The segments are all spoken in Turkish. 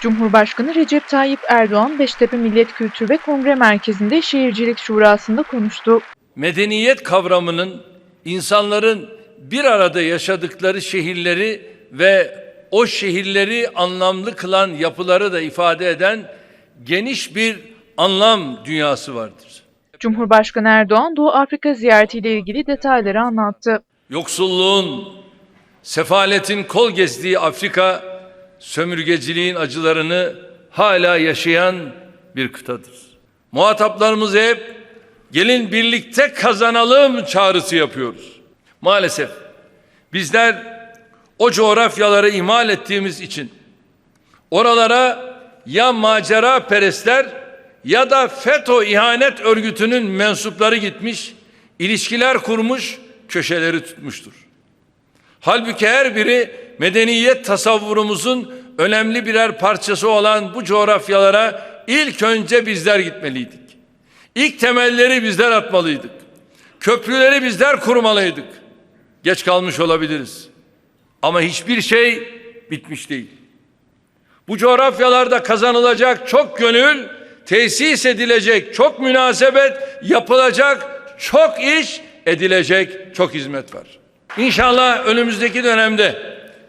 Cumhurbaşkanı Recep Tayyip Erdoğan Beştepe Millet Kültür ve Kongre Merkezi'nde Şehircilik Şurası'nda konuştu. medeniyet kavramının insanların bir arada yaşadıkları şehirleri ve o şehirleri anlamlı kılan yapıları da ifade eden geniş bir anlam dünyası vardır. Cumhurbaşkanı Erdoğan Doğu Afrika ziyaretiyle ilgili detayları anlattı. Yoksulluğun, sefaletin kol gezdiği Afrika, sömürgeciliğin acılarını hala yaşayan bir kıtadır. Muhataplarımız hep gelin birlikte kazanalım çağrısı yapıyoruz. Maalesef bizler o coğrafyaları ihmal ettiğimiz için oralara ya macera perestler ya da FETÖ ihanet örgütünün mensupları gitmiş, ilişkiler kurmuş, köşeleri tutmuştur. Halbuki her biri medeniyet tasavvurumuzun önemli birer parçası olan bu coğrafyalara ilk önce bizler gitmeliydik. İlk temelleri bizler atmalıydık. Köprüleri bizler kurmalıydık. Geç kalmış olabiliriz. Ama hiçbir şey bitmiş değil. Bu coğrafyalarda kazanılacak çok gönül, tesis edilecek çok münasebet, yapılacak çok iş, edilecek çok hizmet var. İnşallah önümüzdeki dönemde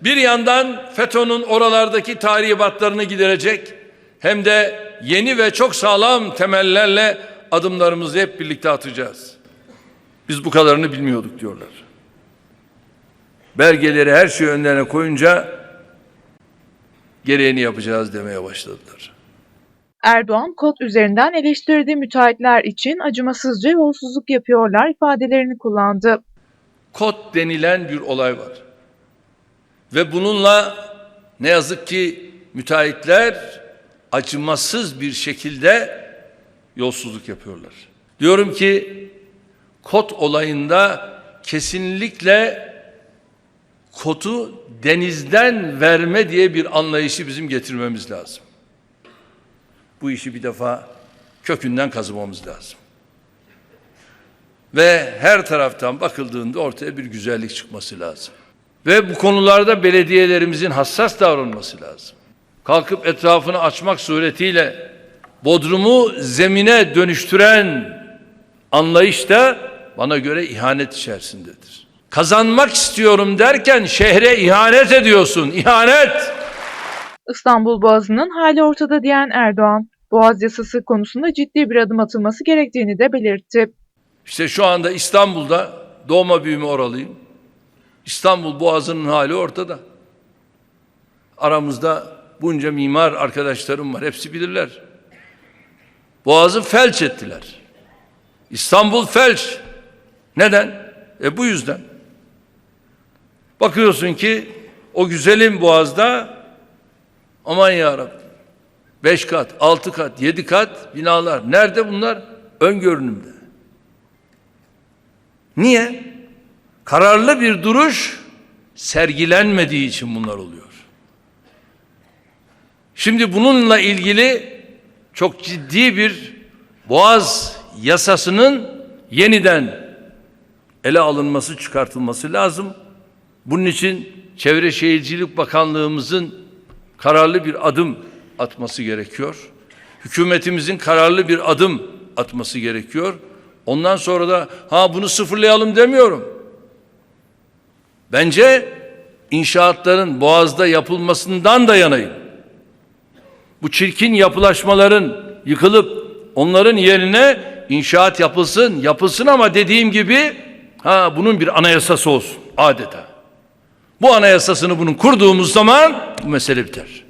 bir yandan FETÖ'nün oralardaki tahribatlarını giderecek hem de yeni ve çok sağlam temellerle adımlarımızı hep birlikte atacağız. Biz bu kadarını bilmiyorduk diyorlar. Belgeleri her şeyi önlerine koyunca gereğini yapacağız demeye başladılar. Erdoğan kod üzerinden eleştirdiği müteahhitler için acımasızca yolsuzluk yapıyorlar ifadelerini kullandı. Kod denilen bir olay var. Ve bununla ne yazık ki müteahhitler acımasız bir şekilde yolsuzluk yapıyorlar. Diyorum ki kod olayında kesinlikle kodu denizden verme diye bir anlayışı bizim getirmemiz lazım. Bu işi bir defa kökünden kazımamız lazım. Ve her taraftan bakıldığında ortaya bir güzellik çıkması lazım. Ve bu konularda belediyelerimizin hassas davranması lazım. Kalkıp etrafını açmak suretiyle Bodrum'u zemine dönüştüren anlayış da bana göre ihanet içerisindedir. Kazanmak istiyorum derken şehre ihanet ediyorsun. İhanet! İstanbul Boğazı'nın hali ortada diyen Erdoğan, Boğaz yasası konusunda ciddi bir adım atılması gerektiğini de belirtti. İşte şu anda İstanbul'da doğma büyüme oralıyım. İstanbul Boğazı'nın hali ortada. Aramızda bunca mimar arkadaşlarım var. Hepsi bilirler. Boğazı felç ettiler. İstanbul felç. Neden? E bu yüzden. Bakıyorsun ki o güzelim boğazda aman ya Rabbi. Beş kat, altı kat, yedi kat binalar. Nerede bunlar? Ön görünümde. Niye? Kararlı bir duruş sergilenmediği için bunlar oluyor. Şimdi bununla ilgili çok ciddi bir Boğaz yasasının yeniden ele alınması, çıkartılması lazım. Bunun için Çevre Şehircilik Bakanlığımızın kararlı bir adım atması gerekiyor. Hükümetimizin kararlı bir adım atması gerekiyor. Ondan sonra da ha bunu sıfırlayalım demiyorum. Bence inşaatların boğazda yapılmasından da yanayım. Bu çirkin yapılaşmaların yıkılıp onların yerine inşaat yapılsın, yapılsın ama dediğim gibi ha bunun bir anayasası olsun adeta. Bu anayasasını bunun kurduğumuz zaman bu mesele biter.